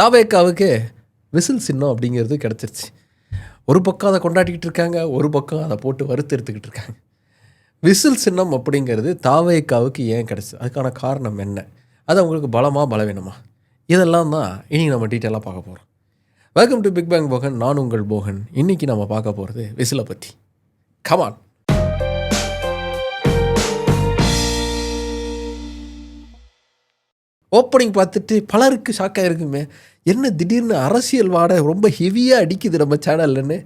தாவேக்காவுக்கு whistle சின்னம் அப்படிங்கிறது கிடச்சிருச்சு. ஒரு பக்கம் அதை கொண்டாடிக்கிட்டு இருக்காங்க ஒரு பக்கம் அதை போட்டு வறுத்து எடுத்துக்கிட்டு இருக்காங்க. விசில் சின்னம் அப்படிங்கிறது தாவேக்காவுக்கு ஏன் கிடச்சி? அதுக்கான காரணம் என்ன? அது அவங்களுக்கு பலமாக பலவீனமா? இதெல்லாம் தான் இனி நம்ம டீட்டெயிலாக பார்க்க போகிறோம் welcome to big bang Bogan நான் உங்கள் போகன். இன்னைக்கு நம்ம பார்க்க போகிறது விசிலை பற்றி கமான் ஓப்பனிங் பார்த்துட்டு பலருக்கு ஷாக்காக இருக்குமே என்ன திடீர்னு அரசியல் வாடை ரொம்ப ஹெவியாக அடிக்குது நம்ம சேனல்லன்னு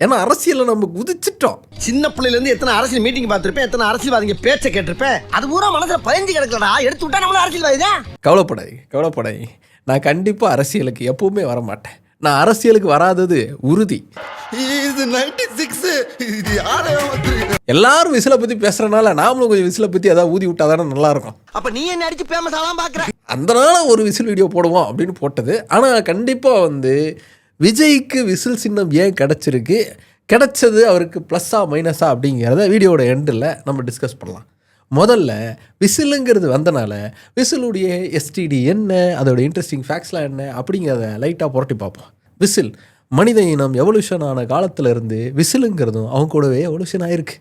ஏன்னா அரசியலில் நம்ம குதிச்சிட்டோம். சின்ன பிள்ளையில இருந்து எத்தனை அரசியல் மீட்டிங் பார்த்திருப்பேன் எத்தனை அரசியல்வாதிங்க பேச்ச கேட்டிருப்பேன் அது பூரா மனசுல பதிஞ்சு கிடக்கலடா எடுத்து விட்டா நம்மள அரசியல்வாதி தான். கவலைப்படாதீங்க கவலைப்படாதீங்க. நான் கண்டிப்பாக அரசியலுக்கு எப்பவுமே வர மாட்டேன் நான் அரசியலுக்கு வராதது உறுதி. எல்லாரும் விசிலை பற்றி பேசுகிறனால நாமளும் கொஞ்சம் விசிலை பற்றி ஏதாவது ஊதி விட்டா தானே நல்லாயிருக்கும் அப்ப நீ என்ன அடிச்சு ஃபேமஸ் ஆலாம் பாக்குற? அந்த நாள் ஒரு விசில் வீடியோ போடுவோம் அப்படின்னு போட்டது. ஆனால் கண்டிப்பாக வந்து விஜய்க்கு விசில் சின்னம் ஏன் கிடச்சிருக்கு? கிடைச்சது அவருக்கு ப்ளஸ்ஸா மைனஸா அப்படிங்கிறத வீடியோட எண்டில் நம்ம டிஸ்கஸ் பண்ணலாம். முதல்ல விசிலுங்கிறது வந்தனால விசிலுடைய எஸ்டிடி என்ன? அதோட இன்ட்ரெஸ்டிங் ஃபேக்ட்ஸ்லாம் என்ன? அப்படிங்கிறத லைட்டாக புரட்டி பார்ப்போம். விசில் மனித இனம் எவல்யூஷன் ஆன காலத்துல இருந்து விசிலுங்கிறதும் அவங்க கூடவே எவல்யூஷன் ஆயிருக்கு.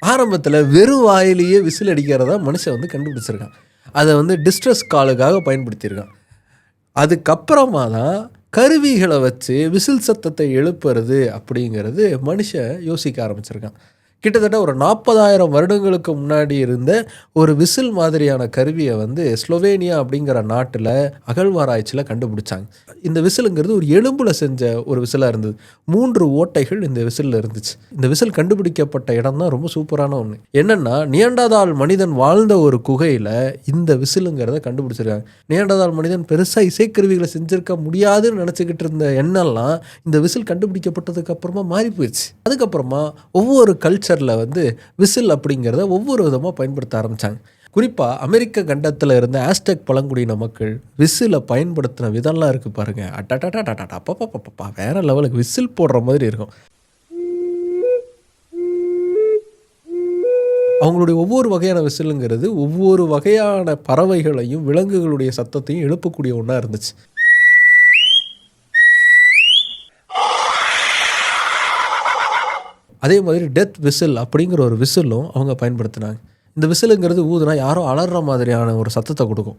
ஆரம்பத்தில் வெறும் வாயிலேயே விசில் அடிக்கிறத மனுஷன் வந்து கண்டுபிடிச்சிருக்கான். அதை வந்து டிஸ்ட்ரெஸ் காலுக்காக பயன்படுத்தியிருக்கான். அதுக்கப்புறமா தான் கருவிகளை வச்சு விசில் சத்தத்தை எழுப்புறது அப்படிங்கிறது மனுஷன் யோசிக்க ஆரம்பிச்சிருக்கான். கிட்டத்தட்ட ஒரு நாற்பதாயிரம் வருடங்களுக்கு முன்னாடி இருந்த ஒரு விசில் மாதிரியான கருவியை வந்து ஸ்லோவேனியா அப்படிங்கிற நாட்டில் அகழ்வாராய்ச்சியில் கண்டுபிடிச்சாங்க. இந்த விசிலுங்கிறது ஒரு எலும்புல செஞ்ச ஒரு விசிலாக இருந்தது. மூன்று ஓட்டைகள் இந்த விசிலில் இருந்துச்சு. இந்த விசில் கண்டுபிடிக்கப்பட்ட இடம் தான் ரொம்ப சூப்பரான ஒன்று என்னென்னா நியண்டாதாள் மனிதன் வாழ்ந்த ஒரு குகையில் இந்த விசிலுங்கிறத கண்டுபிடிச்சிருக்காங்க. நியண்டாதாள் மனிதன் பெருசாக இசைக்கருவிகளை செஞ்சுருக்க முடியாதுன்னு நினச்சிக்கிட்டு இருந்த எண்ணெல்லாம் இந்த விசில் கண்டுபிடிக்கப்பட்டதுக்கு அப்புறமா மாறி போயிடுச்சு அதுக்கப்புறமா ஒவ்வொரு கல்ச்சர் கல்ச்சரில் வந்து விசில் அப்படிங்கிறத ஒவ்வொரு விதமாக பயன்படுத்த ஆரம்பித்தாங்க குறிப்பாக அமெரிக்க கண்டத்தில் இருந்த ஆஸ்டெக் பழங்குடியின மக்கள் விசிலை பயன்படுத்தின விதம்லாம் இருக்குது பாருங்கள் அட்டா அப்பப்பப்பப்பா வேற லெவலுக்கு விசில் போடுற மாதிரி இருக்கும். அவங்களுடைய ஒவ்வொரு வகையான விசிலுங்கிறது ஒவ்வொரு வகையான பறவைகளையும் விலங்குகளுடைய சத்தத்தையும் எழுப்பக்கூடிய ஒன்றா இருந்துச்சு. அதே மாதிரி டெத் விசில் அப்படிங்கிற ஒரு விசிலும் அவங்க பயன்படுத்தினாங்க. இந்த விசிலுங்கிறது ஊதுனா யாரோ அலற மாதிரியான ஒரு சத்தத்தை கொடுக்கும்.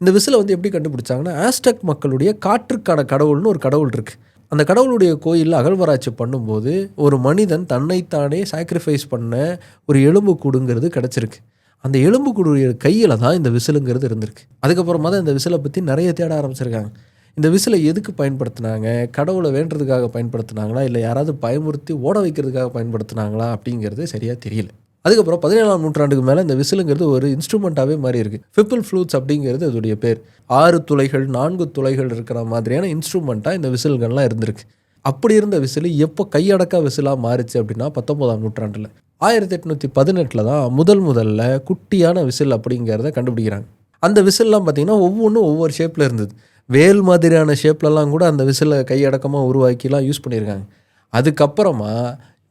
இந்த விசிலை வந்து எப்படி கண்டுபிடிச்சாங்கன்னா ஆஸ்டக் மக்களுடைய காற்றுக்கான கடவுள்னு ஒரு கடவுள் இருக்குது அந்த கடவுளுடைய கோயிலில் அகழ்வாராய்ச்சி பண்ணும்போது ஒரு மனிதன் தன்னைத்தானே சாக்ரிஃபைஸ் பண்ண ஒரு எலும்பு கூடுங்கிறது கிடச்சிருக்கு. அந்த எலும்புக்குடைய கையில் தான் இந்த விசிலுங்கிறது இருந்திருக்கு. அதுக்கப்புறமா தான் இந்த விசிலை பற்றி நிறைய தேட ஆரம்பிச்சிருக்காங்க. இந்த விசிலை எதுக்கு பயன்படுத்தினாங்க? கடவுளை வேண்டுறதுக்காக பயன்படுத்தினாங்களா? இல்லை யாராவது பயமுறுத்தி ஓட வைக்கிறதுக்காக பயன்படுத்தினாங்களா? அப்படிங்கிறது சரியாக தெரியல. அதுக்கப்புறம் பதினேழாம் நூற்றாண்டுக்கு மேலே இந்த விசிலுங்கிறது ஒரு இன்ஸ்ட்ருமெண்ட்டாகவே மாறி இருக்குது ஃபிப்பிள் ஃப்ளூட்ஸ் அப்படிங்கிறது அதோடைய பேர். ஆறு துளைகள் நான்கு துளைகள் இருக்கிற மாதிரியான இன்ஸ்ட்ருமெண்ட்டாக இந்த விசில்கள்லாம் இருந்திருக்கு. அப்படி இருந்த விசில் எப்போ கையடக்கா விசிலாக மாறிச்சு அப்படின்னா பத்தொன்பதாம் நூற்றாண்டில். ஆயிரத்தி எட்நூற்றி பதினெட்டில் தான் முதல் முதல்ல குட்டியான விசில் அப்படிங்கிறத கண்டுபிடிக்கிறாங்க. அந்த விசில்லாம் பார்த்தீங்கன்னா ஒவ்வொன்றும் ஒவ்வொரு ஷேப்பில் இருந்தது. வேல் மாதிரியான ஷேப்லலாம் கூட அந்த விசிலை கையடக்கமாக உருவாக்கிலாம் யூஸ் பண்ணியிருக்காங்க. அதுக்கப்புறமா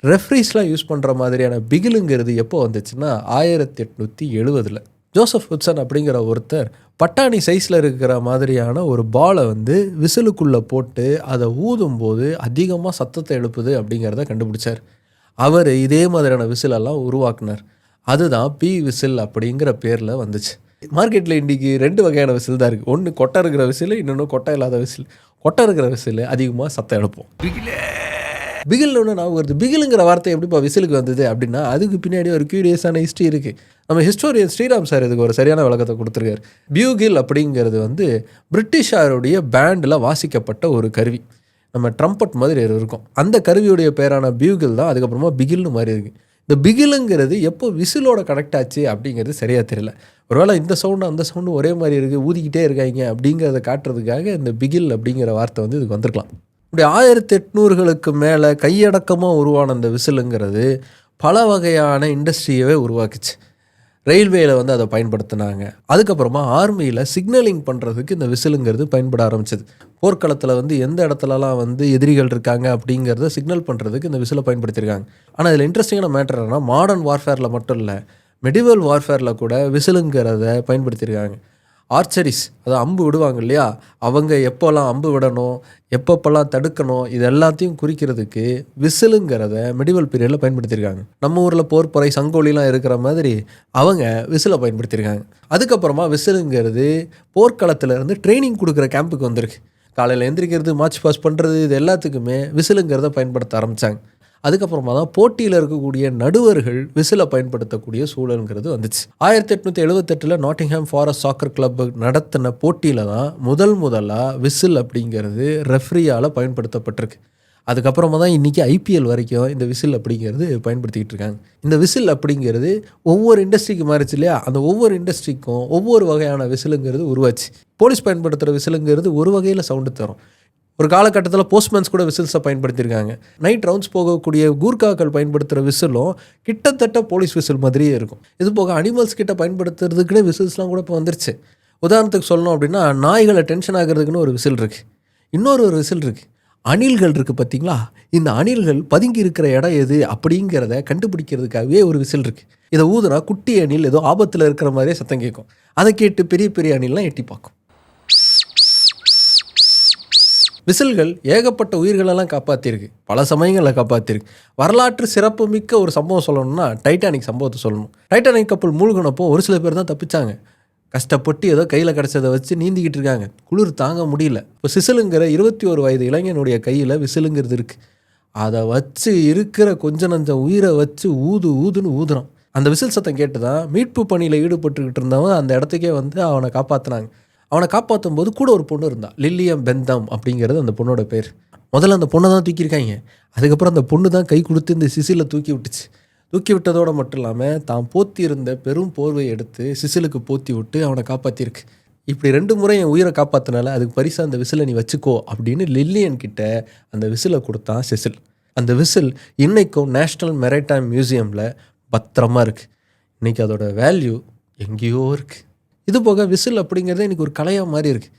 ரெஃப்ரிஸ்லாம் யூஸ் பண்ணுற மாதிரியான பிகிலுங்கிறது எப்போ வந்துச்சுன்னா ஆயிரத்தி எட்நூற்றி எழுபதில் ஜோசப் ஹுட்சன் அப்படிங்கிற ஒருத்தர் பட்டாணி சைஸில் இருக்கிற மாதிரியான ஒரு பாலை வந்து விசிலுக்குள்ளே போட்டு அதை ஊதும்போது அதிகமாக சத்தத்தை எழுப்புது அப்படிங்கிறத கண்டுபிடிச்சார். அவர் இதே மாதிரியான விசிலெல்லாம் உருவாக்குனார். அதுதான் பி விசில் அப்படிங்கிற பேரில் வந்துச்சு. மார்க்கெட்டில் இன்றைக்கி ரெண்டு வகையான விசில் தான் இருக்குது ஒன்று கொட்டை இருக்கிற விசில் இன்னொன்று கொட்டை இல்லாத விசில். கொட்டை இருக்கிற விசில் அதிகமாக சத்தம் எழுப்போம். பிகில்னு ஒன்று ஞாபகம் வருது. பிகிலுங்கிற வார்த்தை எப்படிப்பா விசிலுக்கு வந்தது அப்படின்னா அதுக்கு பின்னாடி ஒரு க்யூரியஸான ஹிஸ்ட்ரி இருக்குது நம்ம ஹிஸ்டோரியன் ஸ்ரீராம் சார் இதுக்கு ஒரு சரியான விளக்கத்தை கொடுத்துருக்காரு. பியூகில் அப்படிங்கிறது வந்து பிரிட்டிஷாருடைய பேண்டில் வாசிக்கப்பட்ட ஒரு கருவி. நம்ம ட்ரம்பட் மாதிரி இருக்கும். அந்த கருவியுடைய பேரான பியூகில் தான் அதுக்கப்புறமா பிகில்னு மாதிரி இருக்குது இந்த பிகிலுங்கிறது எப்போ விசிலோட கனெக்ட் ஆச்சு அப்படிங்கிறது சரியாக தெரியல. ஒருவேளை இந்த சவுண்டு அந்த சவுண்டு ஒரே மாதிரி இருக்குது ஊதிக்கிட்டே இருக்காங்க அப்படிங்கிறத காட்டுறதுக்காக இந்த பிகில் அப்படிங்கிற வார்த்தை வந்து இதுக்கு வந்திருக்கலாம். இப்படி ஆயிரத்தி எட்நூறுகளுக்கு மேலே கையடக்கமாக உருவான இந்த விசிலுங்கிறது பல வகையான இண்டஸ்ட்ரியவே உருவாக்குச்சு. ரயில்வேயில் வந்து அதை பயன்படுத்தினாங்க. அதுக்கப்புறமா ஆர்மியில் சிக்னலிங் பண்ணுறதுக்கு இந்த விசிலுங்கிறது பயன்பட ஆரம்பிச்சது. போர்க்களத்தில் வந்து எந்த இடத்துலலாம் வந்து எதிரிகள் இருக்காங்க அப்படிங்கிறத சிக்னல் பண்ணுறதுக்கு இந்த விசிலை பயன்படுத்தியிருக்காங்க ஆனால் இதில் இன்ட்ரெஸ்டிங்கான மேட்டர் என்னன்னா மாடர்ன் வார்ஃபேரில் மட்டும் இல்லை மெடிவல் வார்ஃபேரில் கூட விசிலுங்கிறத பயன்படுத்தியிருக்காங்க ஆர்ச்சரிஸ் அது அம்பு விடுவாங்க இல்லையா? அவங்க எப்போல்லாம் அம்பு விடணும் எப்பப்பெல்லாம் தடுக்கணும் இது எல்லாத்தையும் குறிக்கிறதுக்கு விசிலுங்கிறத மெடிவல் பீரியடில் பயன்படுத்தியிருக்காங்க. நம்ம ஊரில் போர்ப்பறை சங்கோலிலாம் இருக்கிற மாதிரி அவங்க விசிலை பயன்படுத்தியிருக்காங்க. அதுக்கப்புறமா விசிலுங்கிறது போர்க்களத்துல இருந்து ட்ரைனிங் கொடுக்குற கேம்புக்கு வந்திருக்கு. காலையில் எந்திரிக்கிறது மார்ச் பாஸ் பண்ணுறது இது எல்லாத்துக்குமே விசிலுங்கிறத பயன்படுத்த ஆரம்பித்தாங்க அதுக்கப்புறமா தான் போட்டியில் இருக்கக்கூடிய நடுவர்கள் விசிலை பயன்படுத்தக்கூடிய சூழலுங்கிறது வந்துச்சு. ஆயிரத்தி எட்நூற்றி எழுபத்தெட்டில் நாட்டிங்ஹாம் ஃபாரஸ்ட் சாக்கர் கிளப் நடத்தின போட்டியில் தான் முதல் முதலாக விசில் அப்படிங்கிறது ரெஃப்ரியால் பயன்படுத்தப்பட்டிருக்கு. அதுக்கப்புறமா தான் இன்றைக்கி ஐபிஎல் வரைக்கும் இந்த விசில் அப்படிங்கிறது பயன்படுத்திக்கிட்டு இருக்காங்க. இந்த விசில் அப்படிங்கிறது ஒவ்வொரு இண்டஸ்ட்ரிக்கு மாறிச்சு இல்லையா? அந்த ஒவ்வொரு இண்டஸ்ட்ரிக்கும் ஒவ்வொரு வகையான விசிலுங்கிறது உருவாச்சு. போலீஸ் பயன்படுத்துகிற விசிலுங்கிறது ஒரு வகையில் சவுண்டு தரும். ஒரு காலகட்டத்தில் போஸ்ட்மேன்ஸ் கூட விசில்ஸை பயன்படுத்தியிருக்காங்க. நைட் ரவுண்ட்ஸ் போகக்கூடிய கூர்காக்கள் பயன்படுத்துகிற விசிலும் கிட்டத்தட்ட போலீஸ் விசில் மாதிரியே இருக்கும். இது போக அனிமல்ஸ் கிட்ட பயன்படுத்துறதுக்குன்னே விசில்ஸ்லாம் கூட இப்போ வந்துருச்சு. உதாரணத்துக்கு சொல்லணும் அப்படின்னா நாய்களை டென்ஷன் ஆகிறதுக்குன்னு ஒரு விசில் இருக்குது இன்னொரு ஒரு விசில் இருக்குது அணில்கள் இருக்குது பார்த்தீங்களா இந்த அணில்கள் பதுங்கி இருக்கிற இடம் எது அப்படிங்கிறத கண்டுபிடிக்கிறதுக்காகவே ஒரு விசில் இருக்குது இதை ஊதுனா குட்டி அணில் ஏதோ ஆபத்தில் இருக்கிற மாதிரியே சத்தம் கேட்கும். அதை கேட்டு பெரிய பெரிய அணில்லாம் எட்டி பார்க்கும். விசில்கள் ஏகப்பட்ட உயிர்களெல்லாம் காப்பாற்றிருக்கு பல சமயங்களில் காப்பாற்றிருக்கு வரலாற்று சிறப்பு மிக்க ஒரு சம்பவம் சொல்லணும்னா டைட்டானிக் சம்பவத்தை சொல்லணும். டைட்டானிக் கப்பல் மூழ்கினப்போ ஒரு சில பேர் தான் தப்பிச்சாங்க. கஷ்டப்பட்டு ஏதோ கையில் கிடச்சதை வச்சு நீந்திக்கிட்டு இருக்காங்க. குளிர் தாங்க முடியல. இப்போ சிசிலுங்கிற இருபத்தி ஒரு வயது இளைஞனுடைய கையில் விசிலுங்கிறது இருக்குது அதை வச்சு இருக்கிற கொஞ்ச நஞ்ச உயிரை வச்சு ஊது ஊதுன்னு ஊதுறான். அந்த விசில் சத்தம் கேட்டு தான் மீட்பு பணியில் ஈடுபட்டுக்கிட்டு இருந்தவன் அந்த இடத்துக்கே வந்து அவனை காப்பாற்றினாங்க அவனை காப்பாற்றும் போது கூட ஒரு பொண்ணு இருந்தா. லில்லியம் பெந்தம் அப்படிங்கிறது அந்த பொண்ணோட பேர். முதல்ல அந்த பொண்ணை தான் தூக்கியிருக்காங்க. அதுக்கப்புறம் அந்த பொண்ணு தான் கை கொடுத்து இந்த சிசிலை தூக்கி விட்டுச்சு. தூக்கி விட்டதோடு மட்டும் இல்லாமல் தான் போத்தி இருந்த பெரும் போர்வையை எடுத்து சிசிலுக்கு போத்தி விட்டு அவனை காப்பாற்றிருக்கு இப்படி ரெண்டு முறை என் உயிரை காப்பாற்றினால அதுக்கு பரிசாக அந்த விசிலை நீ வச்சுக்கோ அப்படின்னு லில்லியன் கிட்ட அந்த விசிலை கொடுத்தான் சிசில். அந்த விசில் இன்றைக்கும் நேஷ்னல் மெரைடைம் மியூசியமில் பத்திரமா இருக்குது இன்றைக்கி அதோட வேல்யூ எங்கேயோ இருக்குது இது போக விசில் அப்படிங்கிறது இன்னைக்கு ஒரு கலையாக மாதிரி இருக்குது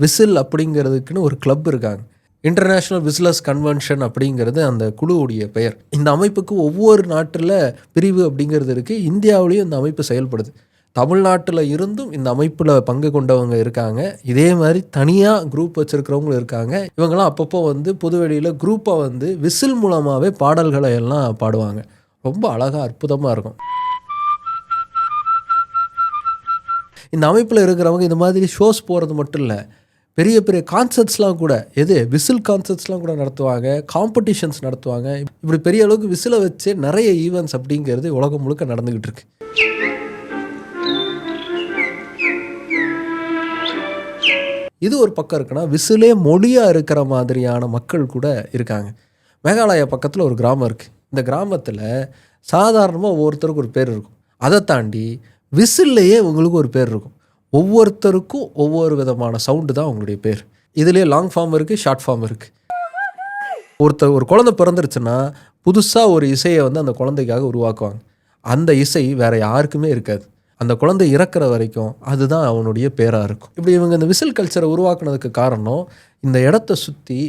விசில் அப்படிங்கிறதுக்குன்னு ஒரு கிளப் இருக்காங்க. இன்டர்நேஷ்னல் விசிலர்ஸ் கன்வென்ஷன் அப்படிங்கிறது அந்த குழுவுடைய பெயர். இந்த அமைப்புக்கு ஒவ்வொரு நாட்டில் பிரிவு அப்படிங்கிறது இருக்குது இந்தியாவிலையும் இந்த அமைப்பு செயல்படுது. தமிழ்நாட்டில் இருந்தும் இந்த அமைப்பில் பங்கு கொண்டவங்க இருக்காங்க. இதே மாதிரி தனியாக குரூப் வச்சுருக்கிறவங்களும் இருக்காங்க. இவங்கெல்லாம் அப்பப்போ வந்து புதுவெளியில் குரூப்பாக வந்து விசில் மூலமாகவே பாடல்களை எல்லாம் பாடுவாங்க. ரொம்ப அழகாக அற்புதமாக இருக்கும். இந்த அமைப்பில் இருக்கிறவங்க இந்த மாதிரி ஷோஸ் போகிறது மட்டும் இல்லை பெரிய பெரிய கான்சர்ட்ஸ்லாம் கூட எது? விசில் கான்சர்ட்ஸ்லாம் கூட நடத்துவாங்க காம்படிஷன்ஸ் நடத்துவாங்க. இப்படி பெரிய அளவுக்கு விசிலை வச்சு நிறைய ஈவெண்ட்ஸ் அப்படிங்கிறது உலகம் முழுக்க நடந்துக்கிட்டு இருக்கு. இது ஒரு பக்கம் இருக்குன்னா விசிலே மொழியாக இருக்கிற மாதிரியான மக்கள் கூட இருக்காங்க. மேகாலயா பக்கத்தில் ஒரு கிராமம் இருக்குது இந்த கிராமத்தில் சாதாரணமாக ஒவ்வொருத்தருக்கும் ஒரு பேர் இருக்கும். அதை தாண்டி விசில்லையே உங்களுக்கு ஒரு பேர் இருக்கும். ஒவ்வொருத்தருக்கும் ஒவ்வொரு விதமான சவுண்டு தான் உங்களுடைய பேர். இதுலேயே லாங் ஃபார்ம் இருக்குது ஷார்ட் ஃபார்ம் இருக்குது ஒருத்தர் ஒரு குழந்தை பிறந்துருச்சுன்னா புதுசாக ஒரு இசையை வந்து அந்த குழந்தைக்காக உருவாக்குவாங்க. அந்த இசை வேற யாருக்குமே இருக்காது. அந்த குழந்தை இறக்குற வரைக்கும் அதுதான் அவனுடைய பேராக இருக்கும். இப்படி இவங்க இந்த விசில் கல்ச்சரை உருவாக்குனதுக்கு காரணம் இந்த இடத்த சுற்றி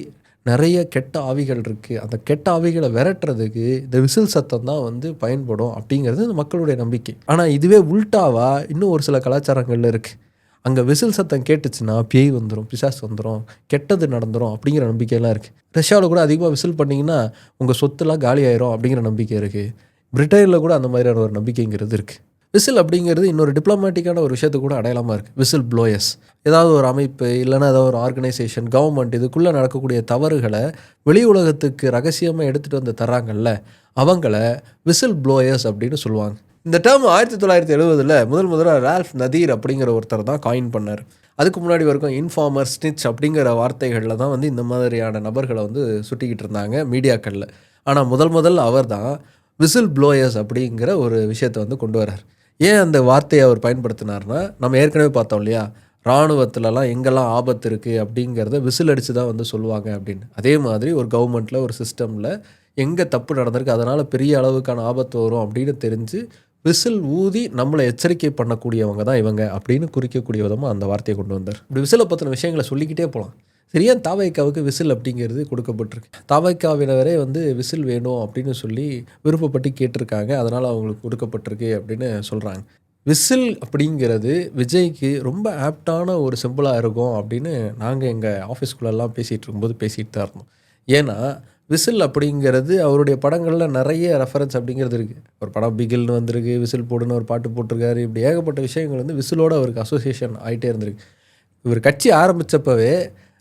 நிறைய கெட்ட ஆவிகள் இருக்குது அந்த கெட்ட ஆவிகளை விரட்டுறதுக்கு இந்த விசில் சத்தம் தான் வந்து பயன்படும் அப்படிங்கிறது இந்த மக்களுடைய நம்பிக்கை. ஆனால் இதுவே உல்டாவா இன்னும் ஒரு சில கலாச்சாரங்கள்ல இருக்குது அங்கே விசில் சத்தம் கேட்டுச்சுன்னா பேய் வந்துடும் பிசாஸ் வந்துடும் கெட்டது நடந்துடும் அப்படிங்கிற நம்பிக்கையெல்லாம் இருக்குது ரஷ்யாவில் கூட அதிகமாக விசில் பண்ணிங்கன்னா உங்கள் சொத்துலாம் காலி ஆயிரும் அப்படிங்கிற நம்பிக்கை இருக்குது பிரிட்டனில் கூட அந்த மாதிரியான ஒரு நம்பிக்கைங்கிறது இருக்குது விசில் அப்படிங்கிறது இன்னொரு டிப்ளமேட்டிக்கான ஒரு விஷயத்து கூட அடையாளமாக இருக்குது விசில் ப்ளோயர்ஸ் ஏதாவது ஒரு அமைப்பு இல்லைன்னா ஏதாவது ஒரு ஆர்கனைசேஷன் கவர்மெண்ட் இதுக்குள்ளே நடக்கக்கூடிய தவறுகளை வெளி உலகத்துக்கு ரகசியமாக எடுத்துகிட்டு வந்து தர்றாங்கல்ல அவங்கள விசில் ப்ளோயர்ஸ் அப்படின்னு சொல்லுவாங்க. இந்த டேர்ம் ஆயிரத்தி தொள்ளாயிரத்தி எழுபதில் முதல் முதலாக ரால்ஃப் நதீர் அப்படிங்கிற ஒருத்தர் தான் காயின் பண்ணார். அதுக்கு முன்னாடி வரைக்கும் இன்ஃபார்மர் ஸ்னிச் அப்படிங்கிற வார்த்தைகளில் தான் வந்து இந்த மாதிரியான நபர்களை வந்து சுட்டிக்கிட்டு இருந்தாங்க மீடியாக்களில். ஆனால் முதல் முதல் அவர் தான் விசில் ப்ளோயர்ஸ் அப்படிங்கிற ஒரு விஷயத்தை வந்து கொண்டு வரார் ஏன் அந்த வார்த்தையை அவர் பயன்படுத்தினார்னா நம்ம ஏற்கனவே பார்த்தோம் இல்லையா? இராணுவத்துலலாம் எங்கெல்லாம் ஆபத்து இருக்குது அப்படிங்கிறத விசில் அடித்து தான் வந்து சொல்லுவாங்க அப்படின்னு. அதே மாதிரி ஒரு கவர்மெண்ட்டில் ஒரு சிஸ்டமில் எங்கே தப்பு நடந்திருக்கு அதனால் பெரிய அளவுக்கான ஆபத்து வரும் அப்படின்னு தெரிஞ்சு விசில் ஊதி நம்மளை எச்சரிக்கை பண்ணக்கூடியவங்க தான் இவங்க அப்படின்னு குறிக்கக்கூடிய விதமாக அந்த வார்த்தையை கொண்டு வந்தார். இப்படி விசிலை பற்றின விஷயங்களை சொல்லிக்கிட்டே போகலாம் சரியா தாவைக்காவுக்கு விசில் அப்படிங்கிறது கொடுக்கப்பட்டிருக்கு. தாவைக்காவினவரே வந்து விசில் வேணும் அப்படின்னு சொல்லி விருப்பப்பட்டு கேட்டிருக்காங்க. அதனால் அவங்களுக்கு கொடுக்கப்பட்டிருக்கு அப்படின்னு சொல்கிறாங்க விசில் அப்படிங்கிறது விஜய்க்கு ரொம்ப ஆப்டான ஒரு சிம்பிளாக இருக்கும் அப்படின்னு நாங்கள் எங்கள் ஆஃபீஸ்குள்ளெல்லாம் பேசிகிட்டு இருக்கும்போது பேசிகிட்டு தான் இருந்தோம். ஏன்னா விசில் அப்படிங்கிறது அவருடைய படங்களில் நிறைய ரெஃபரன்ஸ் அப்படிங்கிறது இருக்குது ஒரு படம் பிகில்னு வந்திருக்கு விசில் போடுன்னு ஒரு பாட்டு போட்டிருக்காரு. இப்படி ஏகப்பட்ட விஷயங்கள் வந்து விசிலோடு அவருக்கு அசோசியேஷன் ஆகிட்டே இருந்திருக்கு. இவர் கட்சி ஆரம்பித்தப்பவே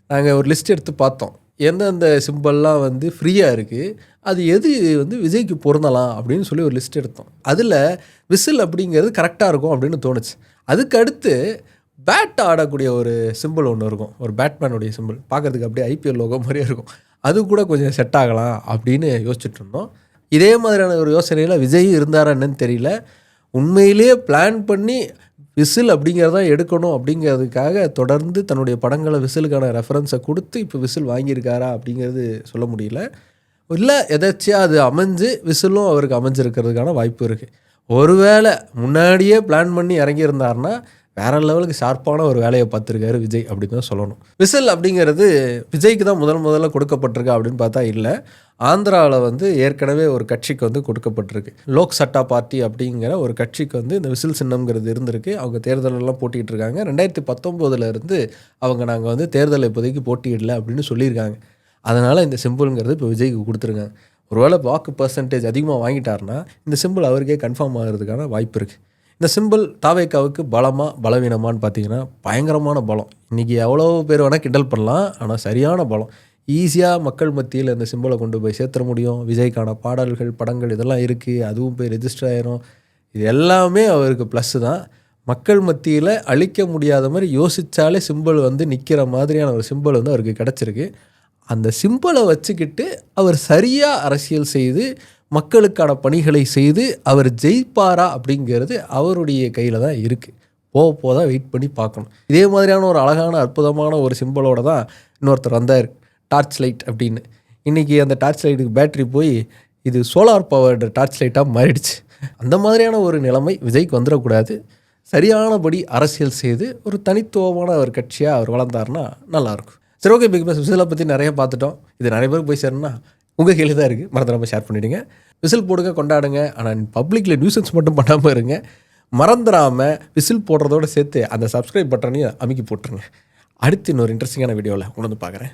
நாங்கள் ஒரு லிஸ்ட் எடுத்து பார்த்தோம். எந்தெந்த சிம்பிள்லாம் வந்து ஃப்ரீயாக இருக்குது அது எது வந்து விஜய்க்கு பொருந்தலாம் அப்படின்னு சொல்லி ஒரு லிஸ்ட் எடுத்தோம். அதில் விசில் அப்படிங்கிறது கரெக்டாக இருக்கும் அப்படின்னு தோணுச்சு. அதுக்கு அடுத்து பேட் ஆடக்கூடிய ஒரு சிம்பிள் ஒன்று இருக்கும். ஒரு பேட்மேனுடைய சிம்பிள் பார்க்கறதுக்கு அப்படியே ஐபிஎல் லோகோ மாதிரியே இருக்கும். அது கூட கொஞ்சம் செட் ஆகலாம் அப்படின்னு யோசிச்சுட்டு இருந்தோம். இதே மாதிரியான ஒரு யோசனையில் விஜய் இருந்தாரா என்னன்னு தெரியல. உண்மையிலேயே பிளான் பண்ணி விசில் அப்படிங்கிறத எடுக்கணும் அப்படிங்கிறதுக்காக தொடர்ந்து தன்னுடைய படங்களை விசிலுக்கான ரெஃபரன்ஸை கொடுத்து இப்போ விசில் வாங்கியிருக்காரா அப்படிங்கிறது சொல்ல முடியல. இல்லை எதாச்சியாக அது அமைஞ்சு விசிலும் அவருக்கு அமைஞ்சிருக்கிறதுக்கான வாய்ப்பு இருக்குது ஒருவேளை முன்னாடியே பிளான் பண்ணி இறங்கியிருந்தாருன்னா வேற லெவலுக்கு ஷார்ப்பான ஒரு வேலையை பார்த்துருக்காரு விஜய் அப்படின்னு தான் சொல்லணும். விசில் அப்படிங்கிறது விஜய்க்கு தான் முதல் முதல்ல கொடுக்கப்பட்டிருக்கு அப்படின்னு பார்த்தா இல்லை. ஆந்திராவில் வந்து ஏற்கனவே ஒரு கட்சிக்கு வந்து கொடுக்கப்பட்டிருக்கு. லோக் சட்டா பார்ட்டி அப்படிங்கிற ஒரு கட்சிக்கு வந்து இந்த விசில் சின்னம்ங்கிறது இருந்திருக்கு. அவங்க தேர்தலெல்லாம் போட்டிகிட்டு இருக்காங்க. ரெண்டாயிரத்தி பத்தொம்போதுல இருந்து அவங்க நாங்கள் வந்து தேர்தலை இப்போதைக்கு போட்டியிடல அப்படின்னு சொல்லியிருக்காங்க. அதனால் இந்த சிம்பிள்ங்கிறது இப்போ விஜய்க்கு கொடுத்துருக்காங்க. ஒருவேளை வாக்கு பர்சன்டேஜ் அதிகமாக வாங்கிட்டாருன்னா இந்த சிம்பிள் அவருக்கே கன்ஃபார்ம் ஆகிறதுக்கான வாய்ப்பு இருக்குது இந்த சிம்பிள் தாவேக்காவுக்கு பலமாக பலவீனமான்னு பார்த்தீங்கன்னா பயங்கரமான பலம். இன்றைக்கி எவ்வளோ பேர் வேணால் கிண்டல் பண்ணலாம் ஆனால் சரியான பலம். ஈஸியாக மக்கள் மத்தியில் இந்த சிம்பிளை கொண்டு போய் சேர்த்துற முடியும். விஜய்க்கான பாடல்கள் படங்கள் இதெல்லாம் இருக்குது அதுவும் போய் ரெஜிஸ்டர் ஆயிரும். இது எல்லாமே அவருக்கு ப்ளஸ்ஸு தான். மக்கள் மத்தியில் அழிக்க முடியாத மாதிரி யோசித்தாலே சிம்பிள் வந்து நிற்கிற மாதிரியான ஒரு சிம்பிள் வந்து அவருக்கு கிடச்சிருக்கு. அந்த சிம்பிளை வச்சுக்கிட்டு அவர் சரியாக அரசியல் செய்து மக்களுக்கான பணிகளை செய்து அவர் ஜெயிப்பாரா அப்படிங்கிறது அவருடைய கையில் தான் இருக்குது போக போக தான் வெயிட் பண்ணி பார்க்கணும். இதே மாதிரியான ஒரு அழகான அற்புதமான ஒரு சிம்பிளோட தான் இன்னொருத்தர் வந்தார். டார்ச் லைட் அப்படின்னு. இன்றைக்கி அந்த டார்ச் லைட்டுக்கு பேட்டரி போய் இது சோலார் பவர்டு டார்ச் லைட்டாக மாறிடுச்சு. அந்த மாதிரியான ஒரு நிலைமை விஜய்க்கு வந்துடக்கூடாது. சரியானபடி அரசியல் செய்து ஒரு தனித்துவமான ஒரு கட்சியாக அவர் வளர்ந்தாருன்னா நல்லாயிருக்கும் சரி ஓகே பிக் பாஸ் விசிலை பற்றி நிறைய பார்த்துட்டோம். இது நிறைய பேருக்கு போய் சேரணும்னா உங்கள் கையில் தான் இருக்குது மறந்துடாமல் ஷேர் பண்ணிவிடுங்க விசில் போடுங்க கொண்டாடுங்க. ஆனால் பப்ளிக்கில் நியூசன்ஸ் மட்டும் பண்ணாமல் இருங்க. மறந்துடாமல் விசில் போடுறதோட சேர்த்து அந்த சப்ஸ்கிரைப் பட்டனையும் அமுக்கி போட்டுருங்க. அடுத்து இன்னொரு இன்ட்ரெஸ்டிங்கான வீடியோவில் உணர்ந்து பார்க்குறேன்.